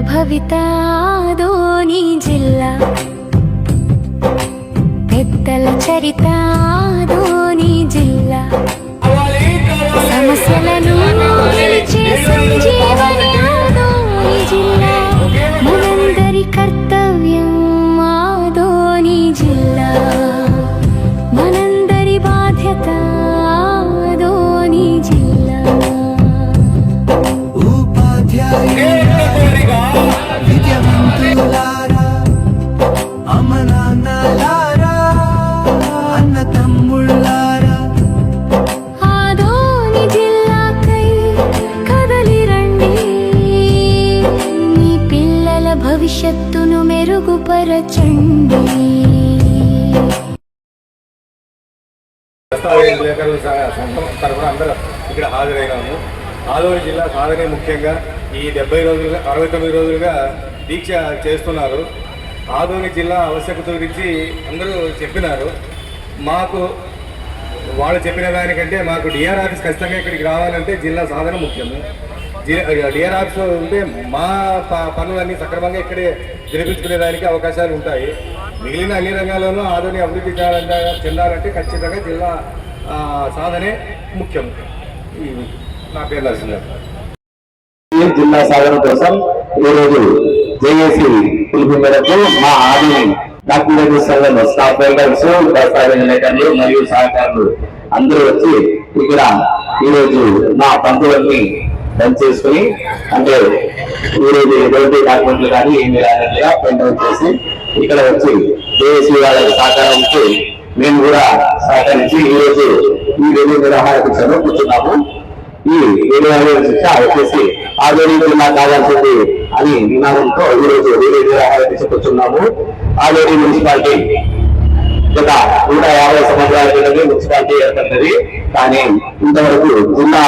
భవితాదోని జిల్లా పెద్దల చరితాదోని తమ్ముళ్ళారా? ఆదోని జిల్లాకై మీ పిల్లల భవిష్యత్తును మెరుగుపరచండి. విలేకరుల సంఘం తరఫున అందరూ ఇక్కడ హాజరైనాము. ఆదోని జిల్లా సాధనే ముఖ్యంగా ఈ డెబ్బై రోజులుగా అరవై తొమ్మిది రోజులుగా దీక్ష చేస్తున్నారు. ఆదోని జిల్లా ఆవశ్యకత గురించి అందరూ చెప్పినారు. మాకు వాళ్ళు చెప్పిన దానికంటే మాకు డిఆర్ ఆఫీస్ ఖచ్చితంగా ఇక్కడికి రావాలంటే జిల్లా సాధన ముఖ్యము. డిఆర్ ఆఫీస్ ఉంటే మా ప- పనులన్నీ సక్రమంగా ఇక్కడే జరిపించుకునేదానికి అవకాశాలు ఉంటాయి. మిగిలిన అన్ని రంగాల్లోనూ ఆధునిక అభివృద్ధి చెందాలంటే చెందాలంటే ఖచ్చితంగా జిల్లా సాధనే ముఖ్యం. నా పేరు నరసింహ. జిల్లా సాధన కోసం ఈరోజు జేఏసీ పిలుపు మేరకు మా ఆది డాక్యుమెంట్ సంఘం స్టాఫ్ వెల్డర్స్ దస్తావేజీలు మరియు సహకారులు అందరూ వచ్చి ఇక్కడ ఈ రోజు మా పంతులన్నీ బంద్ చేసుకుని అంటే ఈ రోజు ఎటువంటి డాక్యుమెంట్లు కానీ ఏమి రానట్లుగా ప్రింట్ అవుట్ చేసి ఇక్కడ వచ్చి జేఏసీ వాళ్ళకి సహకారంతో మేము కూడా సహకరించి ఈ రోజు ఈ రెండు నిరాహార దీక్షలో కూర్చున్నాము ఈ వీడియో శిక్ష వచ్చేసి ఆధునికులు నాకు కావాల్సింది అని నినాదంతో ఈ రోజు వేరే నిరాహార దీక్ష మున్సిపాలిటీ గత నూట యాభై సంవత్సరాల క్రితమే మున్సిపాలిటీ ఏర్పడినది కానీ ఇంతవరకు జిల్లా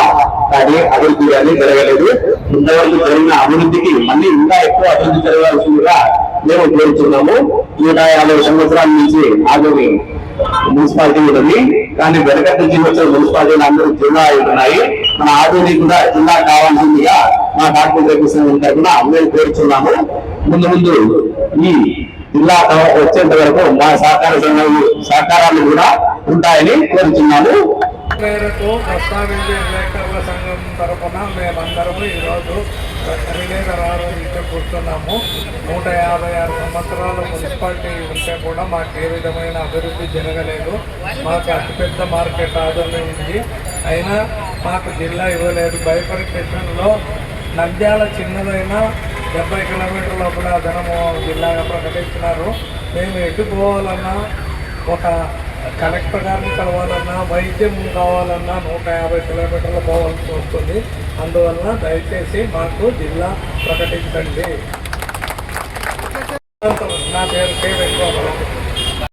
కానీ అభివృద్ధి కానీ జరగలేదు. ఇంతవరకు జరిగిన అభివృద్ధికి మళ్ళీ ఇంకా ఎక్కువ అభివృద్ధి జరగాల్సిందిగా మేము కోరుతున్నాము. నూట యాభై సంవత్సరాల నుంచి ఆదోని మున్సిపాలిటీ ఉన్నది. కానీ వెనకటి నుంచి వచ్చిన మున్సిపాలిటీలు అందరూ జిల్లా అయి ఉన్నాయి. మన ఆదోని కూడా జిల్లా కావాల్సిందిగా మా డాక్టర్ రేపు తరఫున అందరూ కోరుతున్నాము ముందు ముందు ఈ జిల్లా వచ్చేంత వరకు మా సహకార సంఘం సహకారాలు కూడా ఉంటాయని కోరుతున్నాము మేరకు ప్రస్తావించే విలేకరుల సంఘం తరఫున మేమందరము ఈరోజు విలేకరాలు ఇంట్లో కూర్చున్నాము. నూట యాభై ఆరు సంవత్సరాలు మున్సిపాలిటీ ఉంటే కూడా మాకు ఏ విధమైన అభివృద్ధి జరగలేదు. మాకు అతిపెద్ద మార్కెట్ ఆదరణ ఉంది అయినా మాకు జిల్లా ఇవ్వలేదు. బైఫర్కేషన్లో నంద్యాల చిన్నదైన డెబ్బై కిలోమీటర్ల లోపల జనము జిల్లాగా ప్రకటించినారు మేము ఎటు పోవాలన్నా ఒక కలెక్టర్ గారిని కలవాలన్నా వైద్యం కావాలన్నా నూట యాభై కిలోమీటర్లు పోవాల్సి వస్తుంది. అందువలన దయచేసి మాకు జిల్లా ప్రకటించండి. నా పేరు కే. వెంకటరావు